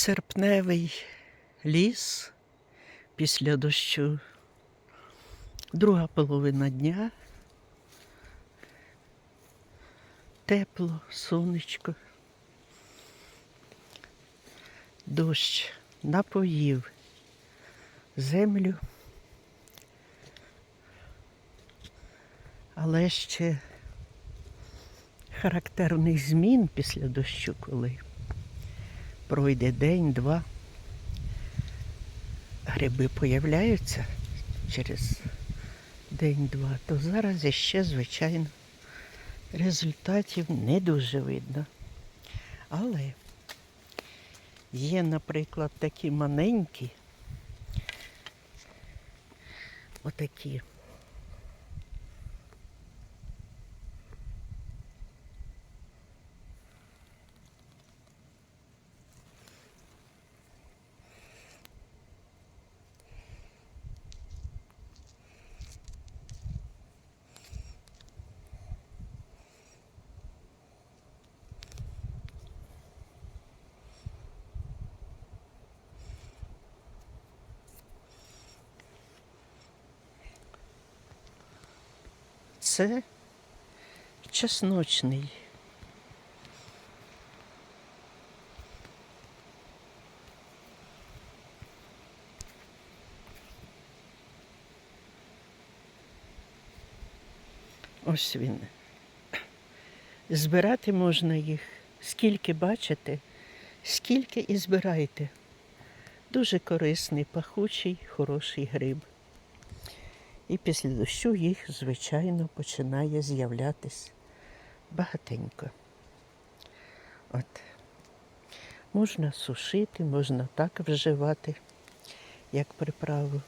Серпневий ліс після дощу. Друга половина дня. Тепло, сонечко. Дощ напоїв землю. Але ще характерний змін після дощу, коли пройде день-два, гриби появляються через день-два, то зараз іще, звичайно, результатів не дуже видно. Але є, наприклад, такі маленькі, отакі. Це чесночний. Ось він. Збирати можна їх скільки бачите, скільки і збирайте. Дуже корисний, пахучий, хороший гриб. І після дощу їх, звичайно, починає з'являтись багатенько. От. Можна сушити, можна так вживати, як приправу.